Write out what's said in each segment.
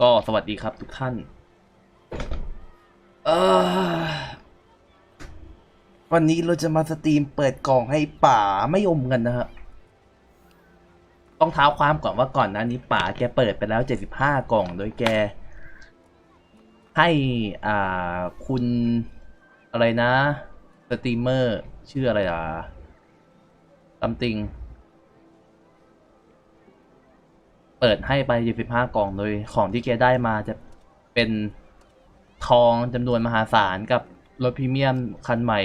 ก็สวัสดีครับทุกท่านวันนี้เราจะมาสตรีมเปิดกล่องให้ป่าไม่อมกันนะครับต้องเท้าความก่อนว่าก่อนหน้านี้ป่าแกเปิดไปแล้ว 75 กล่องโดยแก ให้อ่าคุณอะไรนะ สตรีมเมอร์ ชื่ออะไรอะตัมติง เปิดให้ไป75กล่องโดยของที่แกได้มาจะเป็นทองจำนวนมหาศาลกับรถพรีเมียมคันใหม่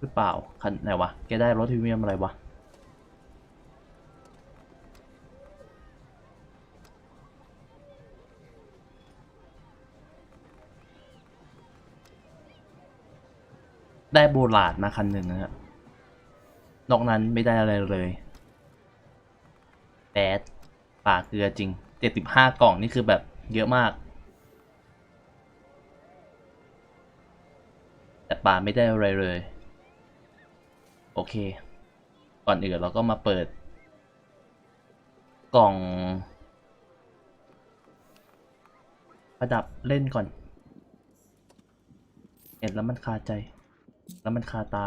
หรือเปล่า คันไหนวะ แกได้รถพรีเมียมอะไรวะได้โบลาดมาคันหนึ่งนะครับนอกนั้นไม่ได้อะไรเลย แบดป่าเกลือจริงเจ็ดสิบห้ากล่องนี่คือแบบเยอะมาก แต่ป่าไม่ได้อะไรเลย โอเค ก่อนอื่นเราก็มาเปิด กล่อง ประดับเล่นก่อน เห็นแล้วมันคาใจ แล้วมันคาตา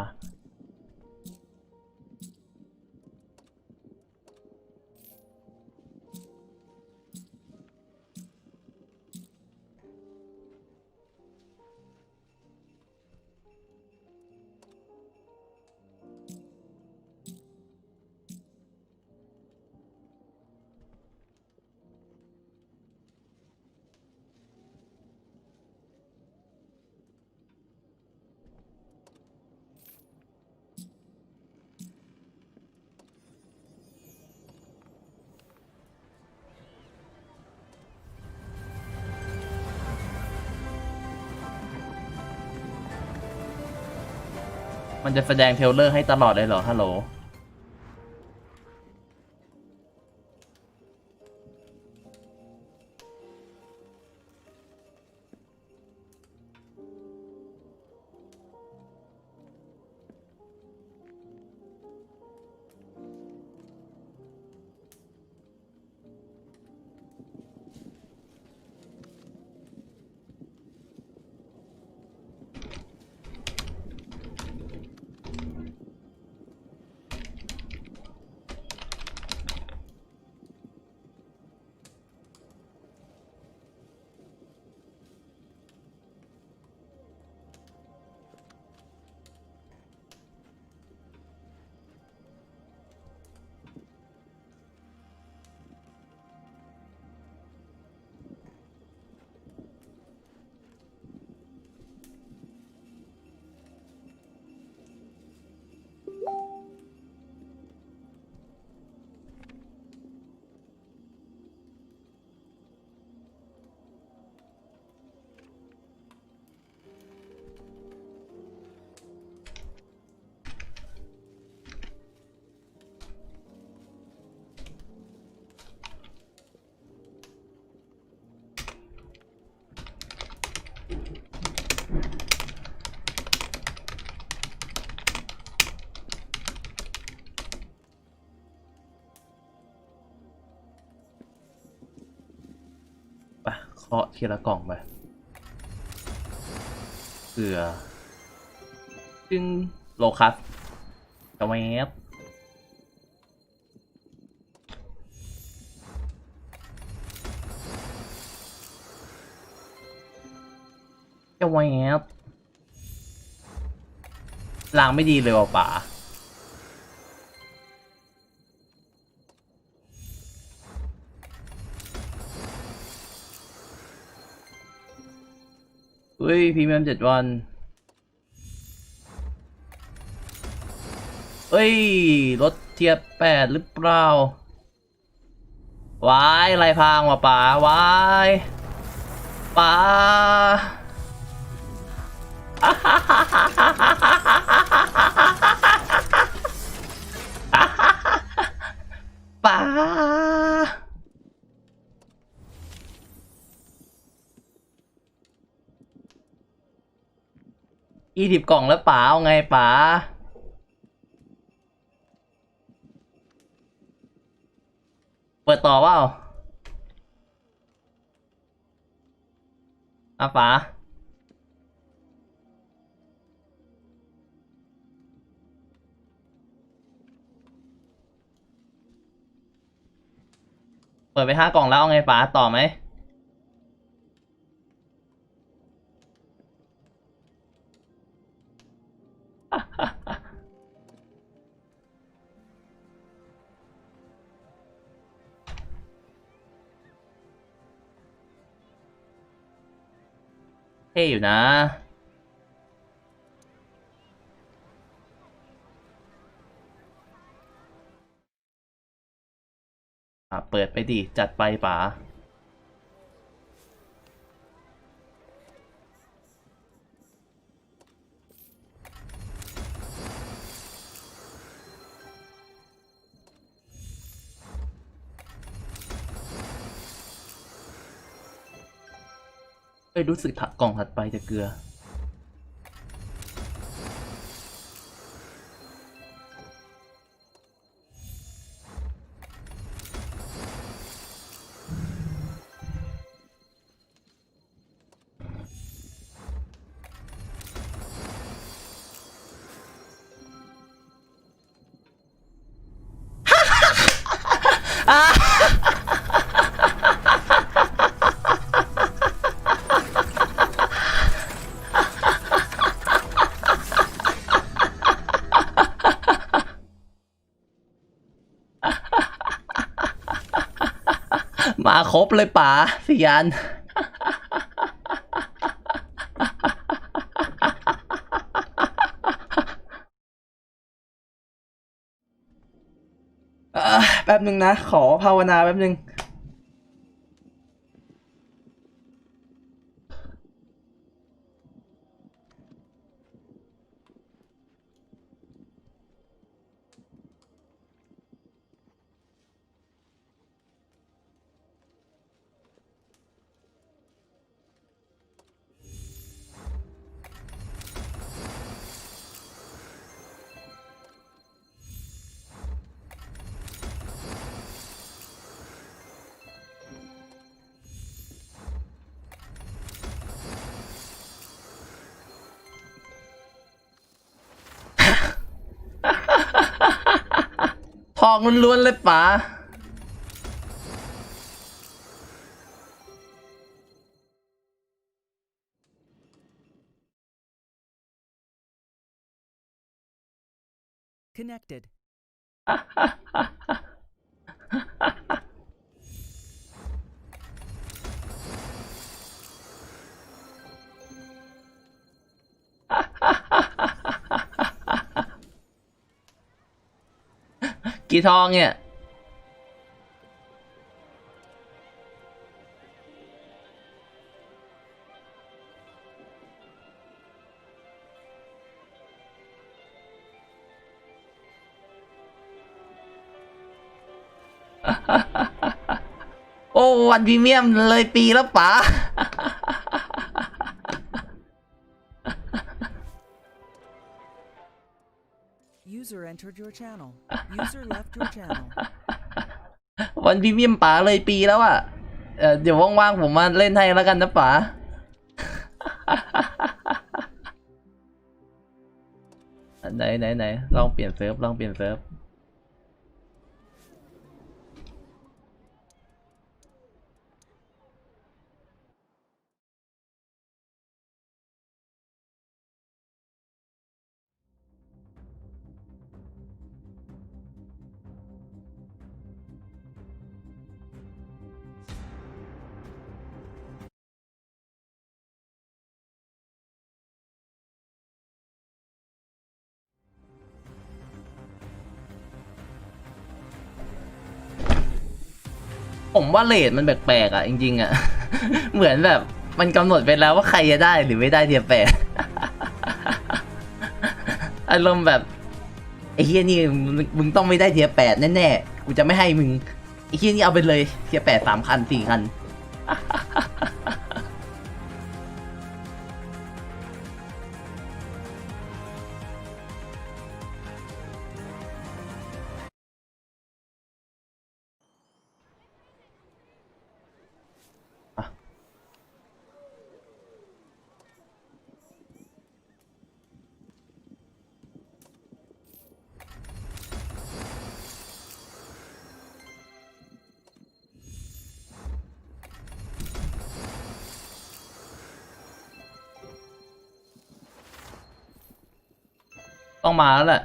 มันจะแสดงเทเลอร์ให้ตลอดเลยเหรอฮัลโหลาะทีละกล่องไปเกลือจึงโลคัสกระแวบกระแวบลางไม่ดีเลยว่ะป๋า ฮ้ยพรีเมียมเจ็ดวันเอ้ยรถเทียบแปดหรือเปล่าวายลายพางว่ะป๋าวายป๋าป๋า ยี่สิบกล่องแล้วป๋าเอาไงป๋าเปิดต่อเปล่าอาป๋าเปิดไปห้ากล่องแล้วเอาไงป๋าต่อไหม ท่อยู่นะ อะ เปิดไปดิ จัดไปป๋า เอ้ยรู้สึกถักกล่องถัดไปจะเกลือ ครบเลยป๋าพี่ยันแป๊บหนึ่งนะ ขอภาวนาแป๊บหนึ่ง ทองล้วนๆเลยป๋า Connected. กี่ทองเนี่ยโอ้วันพรีเมียมเลยปีแล้วป๋า User entered your channel. User left your channel. วันพรีเมียมป๋าเลยปีแล้วอะเอ่อเดี๋ยวว่างๆผมมาเล่นให้แล้วกันนะป๋า ไหนไหนไหนลองเปลี่ยนเซิร์ฟลองเปลี่ยนเซิร์ฟ ว่าเลทมันแปลกๆอะจริงๆอะ เหมือนแบบมันกำหนดไปแล้วว่าใครจะได้หรือไม่ได้เทียแปดอารมณ์แบบไอ้เฮียนี่มึงมึงต้องไม่ได้เทียแปดแน่ๆกูจะไม่ให้มึงไอ้เฮียนี่เอาไปเลยเทียแปดสามคันสี่คัน ต้องมาแล้วแหละ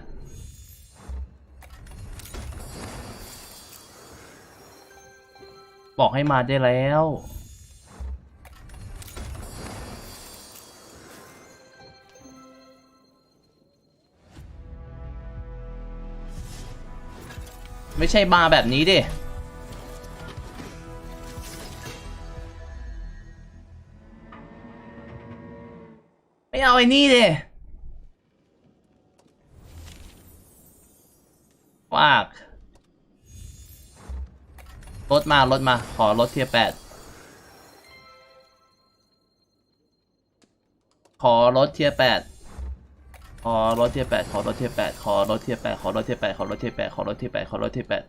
บอกให้มาได้แล้ว ไม่ใช่มาแบบนี้ดิไม่เอาไอ้นี่ดิ รถมารถมา ขอรถเทียแปดขอรถเทียแปดขอรถเทียแปดขอรถเทียแปดขอรถเทียแปดขอรถเทียแปดขอรถเทียแปดขอรถเทียแปดขอรถเทียแปด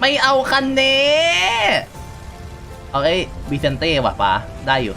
ไม่เอาคันนี้ เอาไอ้บิเซนเต้ว่ะป๋าได้อยู่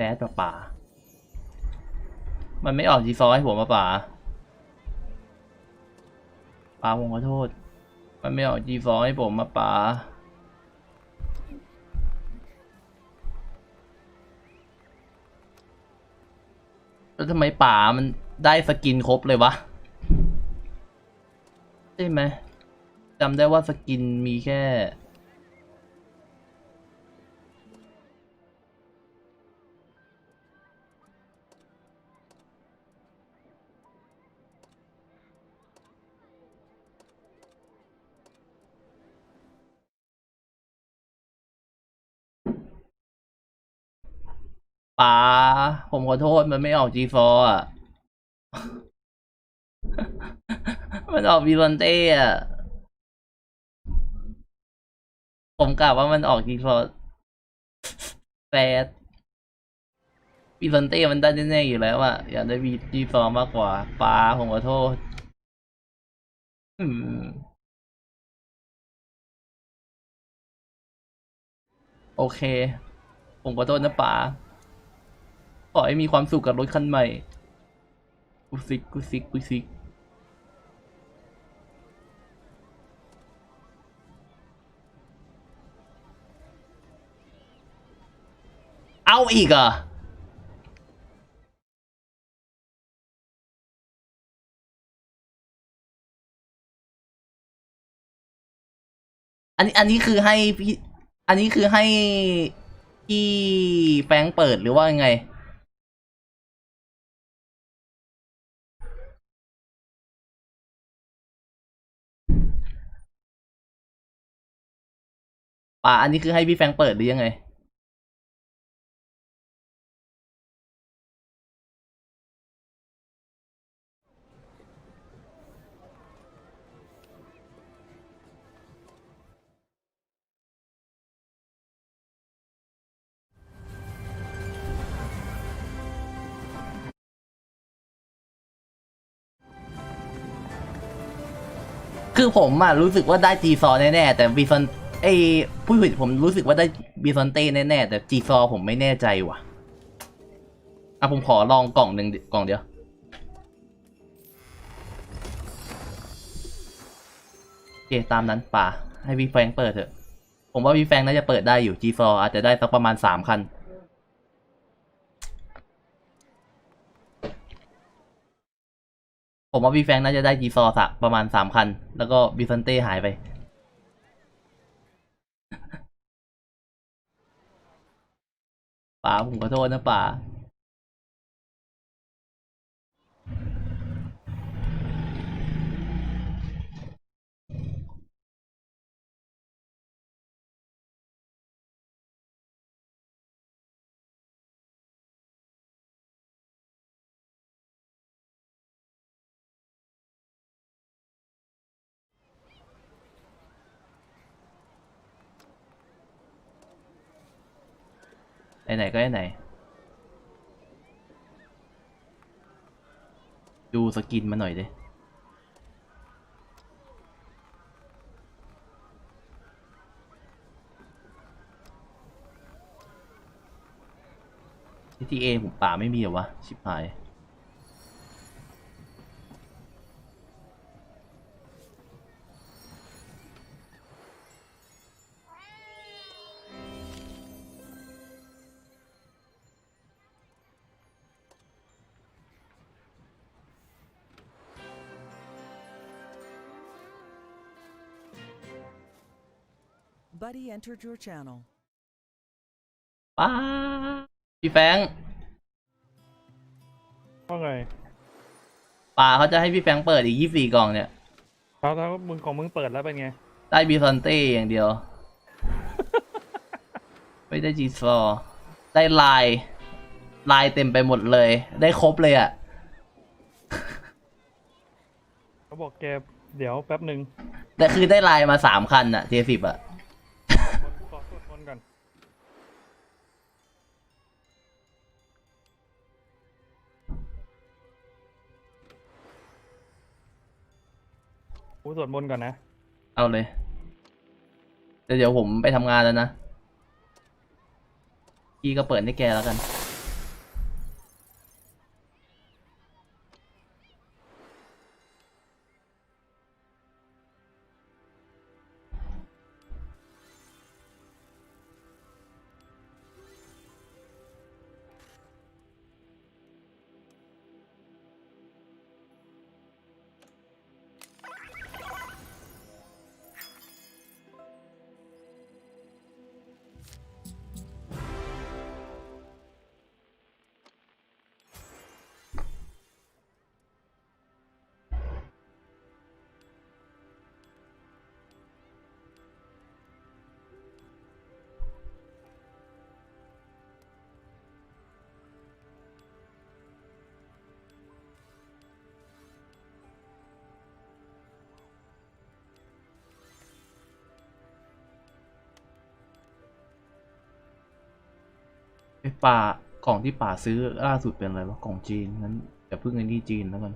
แซดป่ะป่า มันไม่ออกจีซอให้ผมมาป่าป่าผมขอโทษ มันไม่ออกจีซอให้ผมมาป่าแล้วทำไมป่ามันได้สกินครบเลยวะ ใช่ไหมจำได้ว่าสกินมีแค่ ป๋าผมขอโทษมันไม่ออก G4 อะ มันออกวีวันเต้อะ ผมกล่าวว่ามันออก G4 แฟดวีวันเต้มันได้แน่ๆอยู่แล้วอะอยากได้วี G4 มากกว่าป๋าผมขอโทษอืมโอเค ผมขอโทษนะป๋า ขอให้มีความสุขกับรถคันใหม่กุซิกกุซิกกุซิกเอาอีกอะอันนี้อันนี้คือให้พี่ อันนี้คือให้พี่แฟงเปิดหรือว่ายังไง ป่าอันนี้คือให้พี่แฟงเปิดหรือยังไง คือผมอะรู้สึกว่าได้จีซอแน่ๆแต่บีซอน ไอ้ผู้ผิดผมรู้สึกว่าได้บีซอนเต้แน่ๆ แต่จีซอผมไม่แน่ใจว่ะ อะผมขอลองกล่องหนึ่งกล่องเดียว โอเค ตามนั้นป่า ให้พี่แฟงเปิดเถอะ ผมว่าพี่แฟงน่าจะเปิดได้อยู่จีซออาจจะได้สักประมาณสามคันผมว่าพี่แฟงน่าจะได้จีซอสักประมาณสามคัน แล้วก็บิซันเต้หายไป ป๋าผมขอโทษนะป๋า ไหนๆก็ไหนๆดูสกินมาหน่อยดิทีเอผมป่าไม่มีเหรอวะ ชิบหาย Buddy entered your channel. ป้าพี่แฟรงค์ว่าไงป่าเขาจะให้พี่แฟรงค์เปิดอีกยี่สี่กล่องเนี่ยถ้าถ้ามึงของมึงเปิดแล้วเป็นไง ได้บีซอนเต้อย่างเดียว ไม่ได้จีซอได้ลาย ลายเต็มไปหมดเลย ได้ครบเลยอะ่ะ เขาบอกแกเดี๋ยวแป๊บหนึ่งแต่คือได้ลายมาสามคันอะเจสิบอะ กูสวดมนต์ก่อนนะ เอาเลยแต่เดี๋ยวผมไปทำงานแล้วนะพี่ก็เปิดให้แกแล้วกัน ไอ้ป่ากล่องที่ป่าซื้อล่าสุดเป็นอะไรวะกล่องจีนงั้นอย่าเพิ่งเงินที่จีนแล้วกัน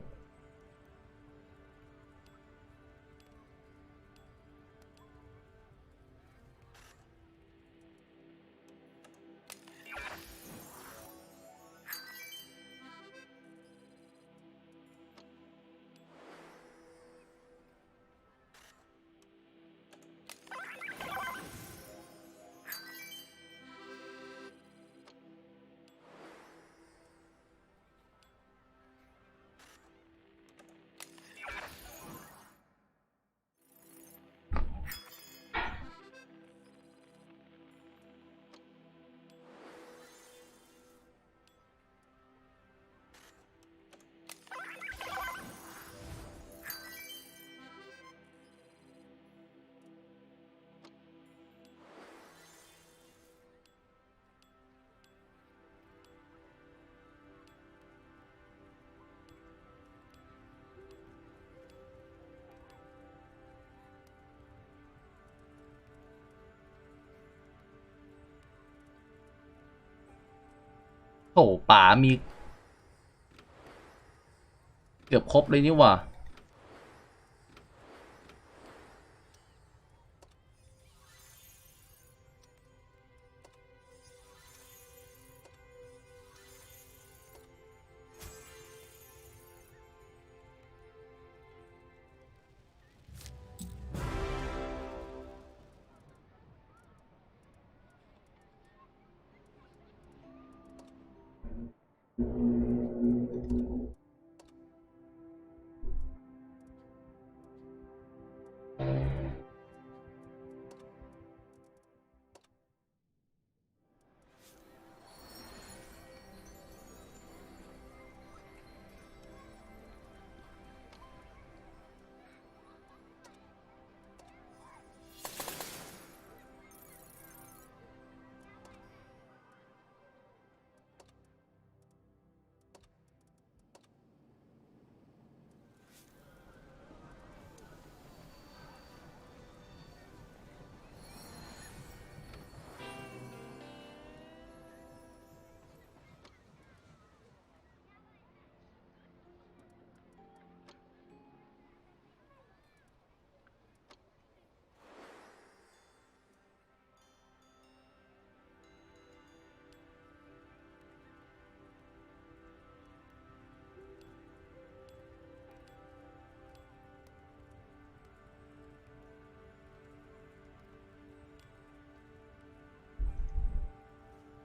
โอ้ป๋ามี เกือบครบเลยนี่หว่า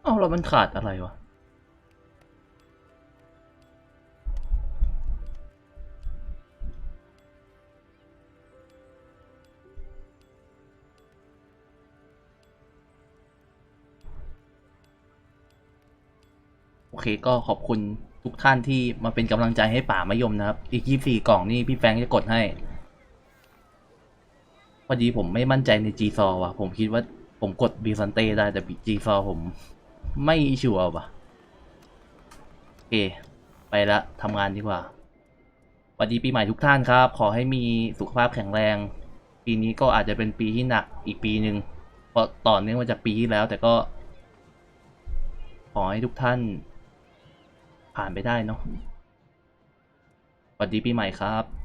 อ้าแล้วมันขาดอะไรวะโอเคก็ขอบคุณทุกท่านที่มาเป็นกำลังใจให้ป่ามะยมนะครับ อีก 24 กล่องนี่พี่แฟงจะกดให้พอดีผมไม่มั่นใจใน G ซอว่ะ ผมคิดว่าผมกดบีซันเต้ได้แต่ G ซอผม ไม่ชัวร์ว่ะโอเค ไปละทำงานดีกว่าสวัสดีปีใหม่ทุกท่านครับ ขอให้มีสุขภาพแข็งแรง ปีนี้ก็อาจจะเป็นปีที่หนักอีกปีหนึ่งเพราะต่อเนื่องมาจากปีที่แล้ว แต่ก็ ขอให้ทุกท่าน ผ่านไปได้เนาะสวัสดีปีใหม่ครับ